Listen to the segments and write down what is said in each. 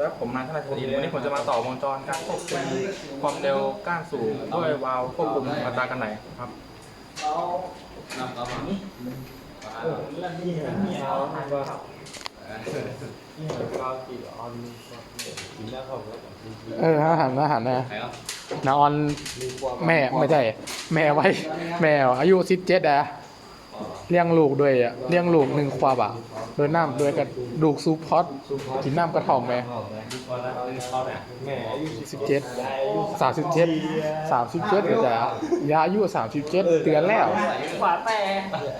ครับผมนายธนายชนวันนี้ผมจะมาต่อวงจรการควบคุมความเร็วก้านสูงด้วยวาล์วควบคุมอัตรากันไหนครับเออหันนะหันนะนาออนแม่ไม่ใช่ แม่ไว้ แม่อายุสิบเจ็ดอะ เลี้ยงลูกด้วยอะเลี้ยงลูกหนึ่งควบอะโดยน้ำโดยกระดูกซูพอตกินน้ำกระท่อมไปสิบเจ็ดสามสิบเจ็ดสามสิบเจ็ดแต่ยายอายุสามสิบเจ็ดเตือนแล้วขวาแต่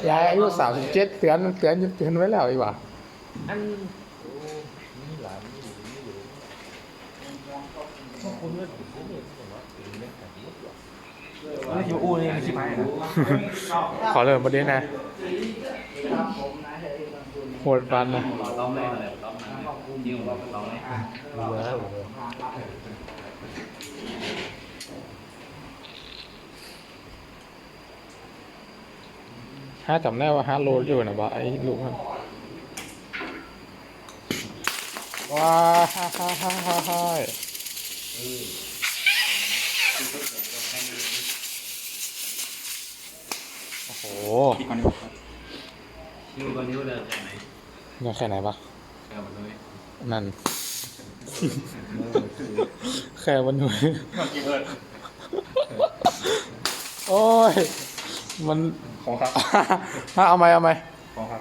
ยายอายุสามสิบเจ็ดเตือนเตือนเตือนไว้แล้วอีกว่าอันนี่คิวอู้นี่คิดไหมนะ ประเด็นนะโหดฟันนะล้อมแรกเลยล้อมมายิงล้อมล้อมเลยฮะจำได้ว่าฮาร์ดโลดอยู่นะว่าไอ้ลูกมันว้าฮ่าฮ่าฮ่าฮ่าฮ่าโอ้โห นดีกว่าครับนิ้วกับนิ้วเดินแค่ไหนยังแค่ไหนปะแค่มันเลยนั่น แค่วันหนุ่ยกี่เอิร์ดโอ้ย มันของครับ ฮะเอาไหมเอาไหมของครับ